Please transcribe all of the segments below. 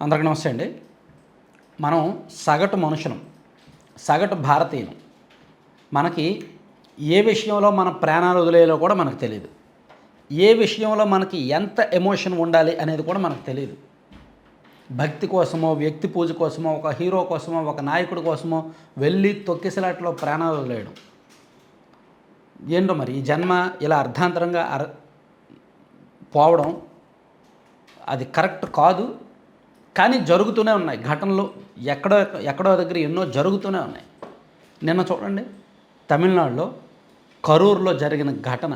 అందరికీ నమస్తే అండి. మనం సగటు మనుషులం సగటు భారతీయులం. మనకి ఏ విషయంలో మన ప్రాణాలు వదిలేయాలో కూడా మనకు తెలియదు ఏ విషయంలో మనకి ఎంత ఎమోషన్ ఉండాలి అనేది కూడా మనకు తెలియదు భక్తి కోసమో వ్యక్తి పూజ కోసమో ఒక హీరో కోసమో ఒక నాయకుడి కోసమో వెళ్ళి తొక్కిసలాట్లో ప్రాణాలు వదిలేయడం. ఏంటో మరి ఈ జన్మ ఇలా అర్ధాంతరంగా అర పోవడం అది కరెక్ట్ కాదు. కానీ జరుగుతూనే ఉన్నాయి. ఘటనలు ఎక్కడో ఎక్కడో దగ్గర ఎన్నో జరుగుతూనే ఉన్నాయి. నిన్న చూడండి తమిళనాడులో కరూరులో జరిగిన ఘటన.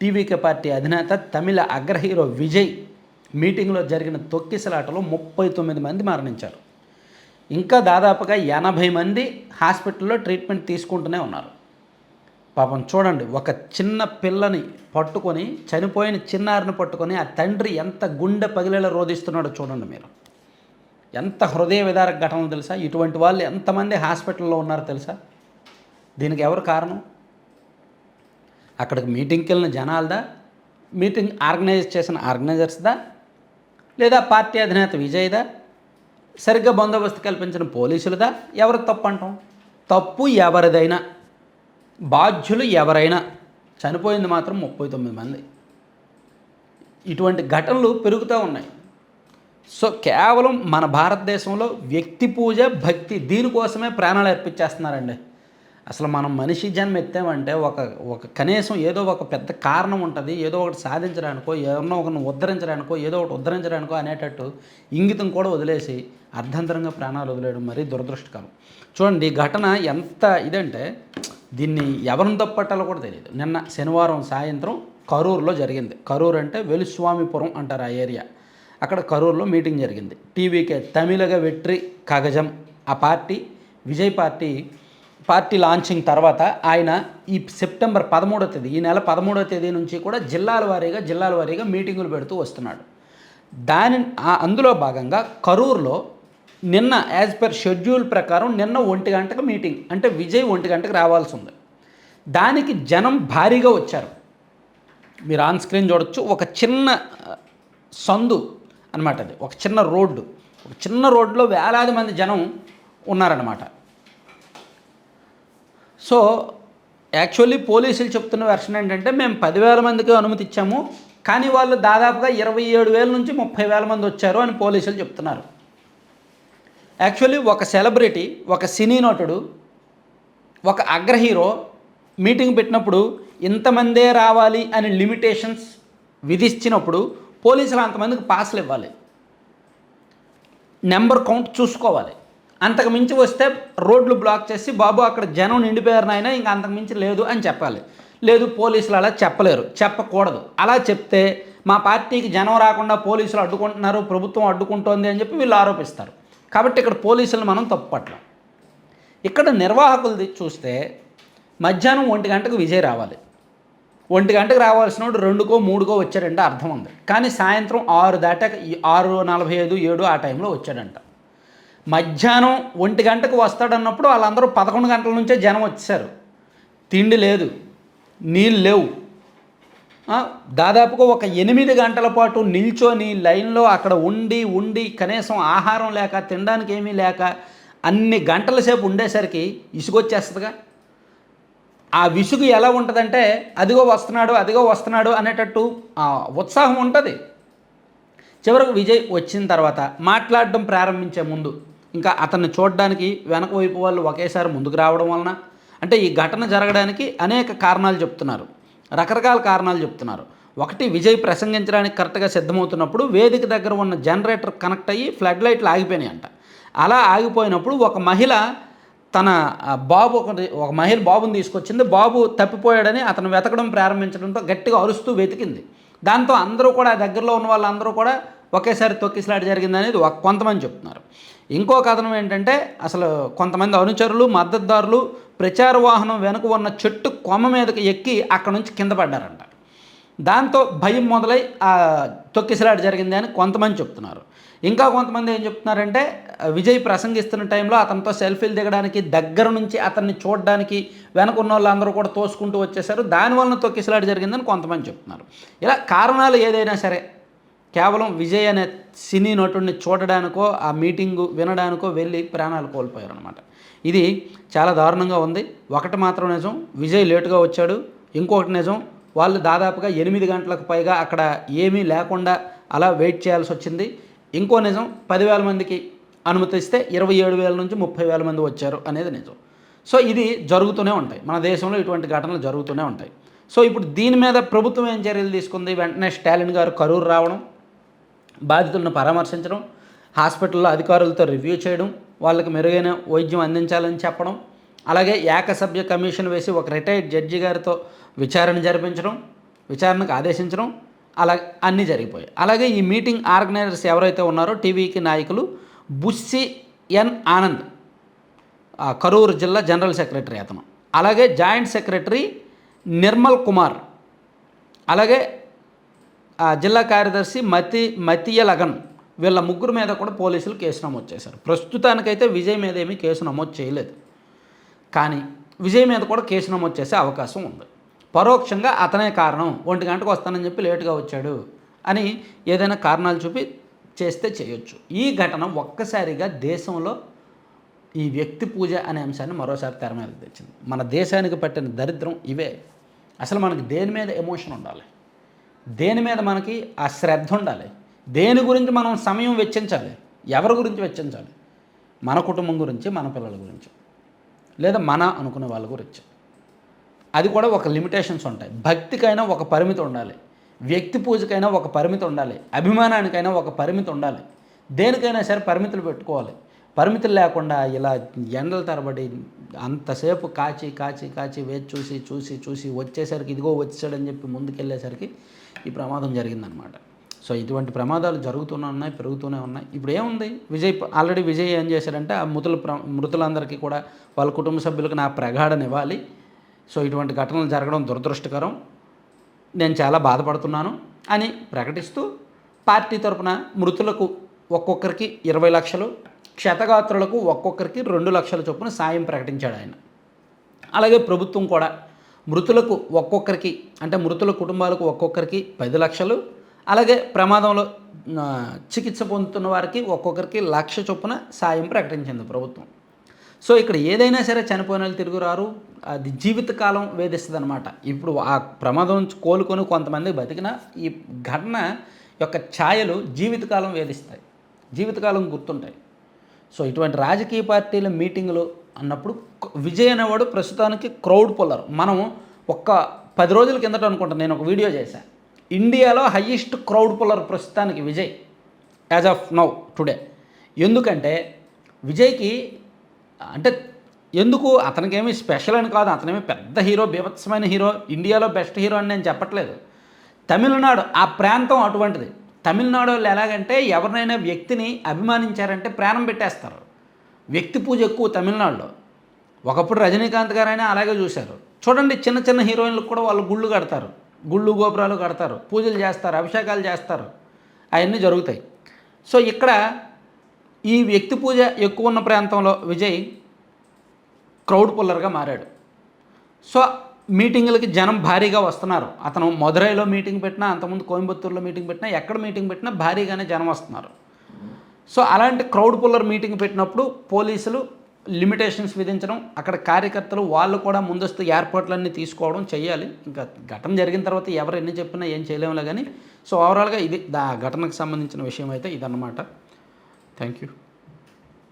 టీవీకే పార్టీ అధినేత తమిళ అగ్ర హీరో విజయ్ మీటింగ్లో జరిగిన తొక్కిసలాటలో ముప్పై తొమ్మిది మంది మరణించారు. ఇంకా దాదాపుగా ఎనభై మంది హాస్పిటల్లో ట్రీట్మెంట్ తీసుకుంటూనే ఉన్నారు. పాపం చూడండి ఒక చిన్న పిల్లని పట్టుకొని చనిపోయిన చిన్నారిని పట్టుకొని ఆ తండ్రి ఎంత గుండె పగిలేలా రోధిస్తున్నాడో చూడండి మీరు. ఎంత హృదయ విదారక ఘటనలు తెలుసా? ఇటువంటి వాళ్ళు ఎంతమంది హాస్పిటల్లో ఉన్నారో తెలుసా? దీనికి ఎవరు కారణం? అక్కడికి మీటింగ్కి వెళ్ళిన జనాలదా? మీటింగ్ ఆర్గనైజ్ చేసిన ఆర్గనైజర్స్దా? లేదా పార్టీ అధినేత విజయ్దా? సరిగ్గా బందోబస్తు కల్పించిన పోలీసులదా? ఎవరు తప్పు అంటాం? తప్పు ఎవరిదైనా బాధ్యులు ఎవరైనా చనిపోయింది మాత్రం ముప్పై తొమ్మిది మంది. ఇటువంటి ఘటనలు పెరుగుతూ ఉన్నాయి. సో కేవలం మన భారతదేశంలో వ్యక్తి పూజ భక్తి దీనికోసమే ప్రాణాలు అర్పించేస్తున్నారండి. అసలు మనం మనిషి జన్మ ఎత్తామంటే ఒక ఒక కనీసం ఏదో ఒక పెద్ద కారణం ఉంటుంది. ఏదో ఒకటి సాధించడానికో ఎవరినో ఒకరిని ఉద్ధరించడానికో ఏదో ఒకటి ఉద్ధరించడానికో అనేటట్టు ఇంగితం కూడా వదిలేసి అర్ధంతరంగా ప్రాణాలు వదిలేయడం మరీ దురదృష్టకరం. చూడండి ఈ ఘటన ఎంత ఇదంటే దీన్ని ఎవరిని తప్పట్టాలో కూడా తెలియదు. నిన్న శనివారం సాయంత్రం కరూరులో జరిగింది. కరూరు అంటే వెలుస్వామిపురం అంటారు ఆ ఏరియా. అక్కడ కరూరులో మీటింగ్ జరిగింది. టీవీకే తమిళగ వెట్రి కగజం. ఆ party Vijay party party launching తర్వాత ఆయన ఈ సెప్టెంబర్ పదమూడవ తేదీ ఈ నెల పదమూడవ తేదీ నుంచి కూడా జిల్లాల వారీగా జిల్లాల వారీగా మీటింగులు పెడుతూ వస్తున్నాడు. దాని అందులో భాగంగా కరూర్లో నిన్న యాజ్ పర్ షెడ్యూల్ ప్రకారం నిన్న ఒంటి గంటకు మీటింగ్ అంటే విజయ్ ఒంటి గంటకు రావాల్సి ఉంది. దానికి జనం భారీగా వచ్చారు. మీరు ఆన్ స్క్రీన్ చూడొచ్చు. ఒక చిన్న సందు అనమాట అది. ఒక చిన్న రోడ్డు. ఒక చిన్న రోడ్లో వేలాది మంది జనం ఉన్నారనమాట సో యాక్చువల్లీ పోలీసులు చెప్తున్న వెర్షన్ ఏంటంటే మేము పదివేల మందికి అనుమతి ఇచ్చాము. కానీ వాళ్ళు దాదాపుగా ఇరవై ఏడు వేల నుంచి ముప్పై వేల మంది వచ్చారు అని పోలీసులు చెప్తున్నారు. యాక్చువల్లీ ఒక సెలబ్రిటీ ఒక సినీ నటుడు ఒక అగ్ర హీరో మీటింగ్ పెట్టినప్పుడు ఇంతమందే రావాలి అని లిమిటేషన్స్ విధించినప్పుడు పోలీసులు అంతమందికి పాసులు ఇవ్వాలి. నెంబర్ కౌంట్ చూసుకోవాలి. అంతకు మించి వస్తే రోడ్లు బ్లాక్ చేసి బాబు అక్కడ జనం నిండిపోయారు నాయన ఇంకా అంతకు మించి లేదు అని చెప్పాలి. లేదు పోలీసులు అలా చెప్పలేరు చెప్పకూడదు. అలా చెప్తే మా పార్టీకి జనం రాకుండా పోలీసులు అడ్డుకుంటున్నారు ప్రభుత్వం అడ్డుకుంటోంది అని చెప్పి వీళ్ళు ఆరోపిస్తారు. కాబట్టి ఇక్కడ పోలీసులు మనం తప్పట్లం ఇక్కడ నిర్వాహకులది చూస్తే మధ్యాహ్నం ఒంటి గంటకు విజయ్ రావాలి. ఒంటి గంటకు రావాల్సిన వాడు రెండుకో మూడుకో వచ్చాడంటే అర్థం ఉంది. కానీ సాయంత్రం ఆరు దాటాక ఆరు నలభై ఐదు ఏడు ఆ టైంలో వచ్చాడంట. మధ్యాహ్నం ఒంటి గంటకు వస్తాడన్నప్పుడు వాళ్ళందరూ పదకొండు గంటల నుంచే జనం వచ్చారు. తిండి లేదు నీళ్ళు లేవు. దాదాపుగా ఒక ఎనిమిది గంటల పాటు నిల్చొని లైన్లో అక్కడ ఉండి ఉండి కనీసం ఆహారం లేక తినడానికి ఏమీ లేక అన్ని గంటల సేపు ఉండేసరికి ఇసుగొచ్చేస్తుందిగా ఆ విసుగు ఎలా ఉంటుందంటే అదిగో వస్తున్నాడు అదిగో వస్తున్నాడు అనేటట్టు ఉత్సాహం ఉంటుంది. చివరకు విజయ్ వచ్చిన తర్వాత మాట్లాడడం ప్రారంభించే ముందు ఇంకా అతన్ని చూడడానికి వెనక వైపు వాళ్ళు ఒకేసారి ముందుకు రావడం వలన అంటే ఈ ఘటన జరగడానికి అనేక కారణాలు చెప్తున్నారు. రకరకాల కారణాలు చెప్తున్నారు. ఒకటి విజయ్ ప్రసంగించడానికి కరెక్ట్గా సిద్ధమవుతున్నప్పుడు వేదిక దగ్గర ఉన్న జనరేటర్ కనెక్ట్ అయ్యి ఫ్లడ్ లైట్లు ఆగిపోయినాయి అంట అలా ఆగిపోయినప్పుడు ఒక మహిళ తన బాబు ఒకటి ఒక మహిళ బాబుని తీసుకొచ్చింది. బాబు తప్పిపోయాడని అతను వెతకడం ప్రారంభించడంతో గట్టిగా అరుస్తూ వెతికింది. దాంతో అందరూ కూడా దగ్గరలో ఉన్న వాళ్ళందరూ కూడా ఒకేసారి తొక్కిసలాట జరిగింది అనేది కొంతమంది చెప్తున్నారు. ఇంకో కథనం ఏంటంటే అసలు కొంతమంది అనుచరులు మద్దతుదారులు ప్రచార వాహనం వెనుక ఉన్న చెట్టు కొమ్మ మీదకి ఎక్కి అక్కడ నుంచి కింద పడ్డారంట. దాంతో భయం మొదలై ఆ తొక్కిసలాట జరిగింది అని కొంతమంది చెప్తున్నారు. ఇంకా కొంతమంది ఏం చెప్తున్నారంటే విజయ్ ప్రసంగిస్తున్న టైంలో అతనితో సెల్ఫీలు దిగడానికి దగ్గర నుంచి అతన్ని చూడడానికి వెనకున్న వాళ్ళందరూ కూడా తోసుకుంటూ వచ్చేసారు. దానివలన తొక్కిసలాట జరిగిందని కొంతమంది చెప్తున్నారు. ఇలా కారణాలు ఏదైనా సరే కేవలం విజయ్ అనే సినీ నటుడిని చూడడానికో ఆ మీటింగు వినడానికో వెళ్ళి ప్రాణాలు కోల్పోయారు అనమాట ఇది చాలా దారుణంగా ఉంది. ఒకటి మాత్రం నిజం విజయ్ లేటుగా వచ్చాడు. ఇంకొకటి నిజం వాళ్ళు దాదాపుగా ఎనిమిది గంటలకు పైగా అక్కడ ఏమీ లేకుండా అలా వెయిట్ చేయాల్సి వచ్చింది. ఇంకో నిజం పదివేల మందికి అనుమతిస్తే ఇరవై ఏడు వేల నుంచి ముప్పై వేల మంది వచ్చారు అనేది నిజం. సో ఇది జరుగుతూనే ఉంటాయి. మన దేశంలో ఇటువంటి ఘటనలు జరుగుతూనే ఉంటాయి. సో ఇప్పుడు దీని మీద ప్రభుత్వం ఏం చర్యలు తీసుకుంది? వెంటనే స్టాలిన్ గారు కరూరు రావడం బాధితులను పరామర్శించడం హాస్పిటల్లో అధికారులతో రివ్యూ చేయడం వాళ్ళకి మెరుగైన వైద్యం అందించాలని చెప్పడం అలాగే ఏకసభ్య కమిషన్ వేసి ఒక రిటైర్డ్ జడ్జి గారితో విచారణ జరిపించడం విచారణకు ఆదేశించడం అలా అన్నీ జరిగిపోయాయి. అలాగే ఈ మీటింగ్ ఆర్గనైజర్స్ ఎవరైతే ఉన్నారో టీవీకి నాయకులు బుస్సి ఎన్ ఆనంద్ కరూరు జిల్లా జనరల్ సెక్రటరీ అతను. అలాగే జాయింట్ సెక్రటరీ నిర్మల్ కుమార్ అలాగే ఆ జిల్లా కార్యదర్శి మతి మతియ లగన్ వీళ్ళ ముగ్గురు మీద కూడా పోలీసులు కేసు నమోదు చేశారు. ప్రస్తుతానికైతే విజయ్ మీద ఏమీ కేసు నమోదు చేయలేదు. కానీ విజయ్ మీద కూడా కేసు నమోదు చేసే అవకాశం ఉంది. పరోక్షంగా అతనే కారణం. ఒంటి గంటకు వస్తానని చెప్పి లేటుగా వచ్చాడు అని ఏదైనా కారణాలు చూపి చేస్తే చేయొచ్చు. ఈ ఘటన ఒక్కసారిగా దేశంలో ఈ వ్యక్తి పూజ అనే అంశాన్ని మరోసారి తెర మీద తెచ్చింది. మన దేశానికి పట్టిన దరిద్రం ఇవే. అసలు మనకి దేని మీద ఎమోషన్ ఉండాలి? దేని మీద మనకి ఆ శ్రద్ధ ఉండాలి? దేని గురించి మనం సమయం వెచ్చించాలి? ఎవరి గురించి వెచ్చించాలి? మన కుటుంబం గురించి మన పిల్లల గురించి. లేదా మన అనుకునే వాళ్ళ గురించి. అది కూడా ఒక లిమిటేషన్స్ ఉంటాయి. భక్తికైనా ఒక పరిమితి ఉండాలి. వ్యక్తి పూజకైనా ఒక పరిమితి ఉండాలి. అభిమానానికైనా ఒక పరిమితి ఉండాలి. దేనికైనా సరే పరిమితులు పెట్టుకోవాలి. పరిమితులు లేకుండా ఇలా ఎండల తరబడి అంతసేపు కాచి కాచి కాచి వేచి చూసి చూసి చూసి వచ్చేసరికి ఇదిగో వచ్చాడని చెప్పి ముందుకెళ్ళేసరికి ఈ ప్రమాదం జరిగిందనమాట. సో ఇటువంటి ప్రమాదాలు జరుగుతూనే ఉన్నాయి పెరుగుతూనే ఉన్నాయి. ఇప్పుడు ఏముంది? విజయ్ ఆల్రెడీ విజయ్ ఏం చేశారంటే ఆ మృతుల ప్ర మృతులందరికీ కూడా వాళ్ళ కుటుంబ సభ్యులకు నా ప్రగాఢనివ్వాలి ఇవ్వాలి. సో ఇటువంటి ఘటనలు జరగడం దురదృష్టకరం. నేను చాలా బాధపడుతున్నాను అని ప్రకటిస్తూ పార్టీ తరపున మృతులకు ఒక్కొక్కరికి ఇరవై లక్షలు క్షతగాత్రులకు ఒక్కొక్కరికి రెండు లక్షల చొప్పున సాయం ప్రకటించాడు ఆయన. అలాగే ప్రభుత్వం కూడా మృతులకు ఒక్కొక్కరికి అంటే మృతుల కుటుంబాలకు ఒక్కొక్కరికి పది లక్షలు అలాగే ప్రమాదంలో చికిత్స పొందుతున్న వారికి ఒక్కొక్కరికి లక్ష చొప్పున సాయం ప్రకటించింది ప్రభుత్వం. సో ఇక్కడ ఏదైనా సరే చనిపోయిన వాళ్ళు తిరుగు రారు అది జీవితకాలం వేధిస్తుంది అనమాట ఇప్పుడు ఆ ప్రమాదం నుంచి కోలుకొని కొంతమంది బతికిన ఈ ఘటన యొక్క ఛాయలు జీవితకాలం వేధిస్తాయి. జీవితకాలం గుర్తుంటాయి. సో ఇటువంటి రాజకీయ పార్టీల మీటింగులు అన్నప్పుడు విజయ్ అనేవాడు ప్రస్తుతానికి క్రౌడ్ పుల్లర్. మనం ఒక్క పది రోజుల కిందట అనుకుంటాను నేను ఒక వీడియో చేశాను ఇండియాలో హయ్యెస్ట్ క్రౌడ్ పుల్లర్ ప్రస్తుతానికి Vijay as of now today ఎందుకంటే విజయ్కి అంటే ఎందుకు అతనికేమీ స్పెషల్ అని కాదు అతనేమి పెద్ద హీరో బీభత్సమైన హీరో ఇండియాలో బెస్ట్ హీరో అని నేను చెప్పట్లేదు. తమిళనాడు ఆ ప్రాంతం అటువంటిది. తమిళనాడు వాళ్ళు ఎలాగంటే ఎవరినైనా వ్యక్తిని అభిమానించారంటే ప్రాణం పెట్టేస్తారు. వ్యక్తి పూజ ఎక్కువ తమిళనాడులో. ఒకప్పుడు రజనీకాంత్ గారైనా అలాగే చూశారు. చూడండి చిన్న చిన్న హీరోయిన్లకు కూడా వాళ్ళు గుళ్ళు కడతారు. గుళ్ళు గోపురాలు కడతారు పూజలు చేస్తారు అభిషేకాలు చేస్తారు. అవన్నీ జరుగుతాయి. సో ఇక్కడ ఈ వ్యక్తి పూజ ఎక్కువ ఉన్న ప్రాంతంలో విజయ్ క్రౌడ్ పుల్లర్గా మారాడు. సో మీటింగులకి జనం భారీగా వస్తున్నారు. అతను మధురైలో మీటింగ్ పెట్టినా అంతకుముందు కోయంబత్తూరులో మీటింగ్ పెట్టినా ఎక్కడ మీటింగ్ పెట్టినా భారీగానే జనం వస్తున్నారు. సో అలాంటి క్రౌడ్ పుల్లర్ మీటింగ్ పెట్టినప్పుడు పోలీసులు లిమిటేషన్స్ విధించడం అక్కడ కార్యకర్తలు వాళ్ళు కూడా ముందస్తు ఏర్పాట్లన్నీ తీసుకోవడం చేయాలి ఇంకా ఘటన జరిగిన తర్వాత ఎవరు ఎన్ని చెప్పినా ఏం చేయలేములే కానీ సో ఓవరాల్గా ఇది దా ఘటనకు సంబంధించిన విషయం అయితే ఇదన్నమాట. Thank you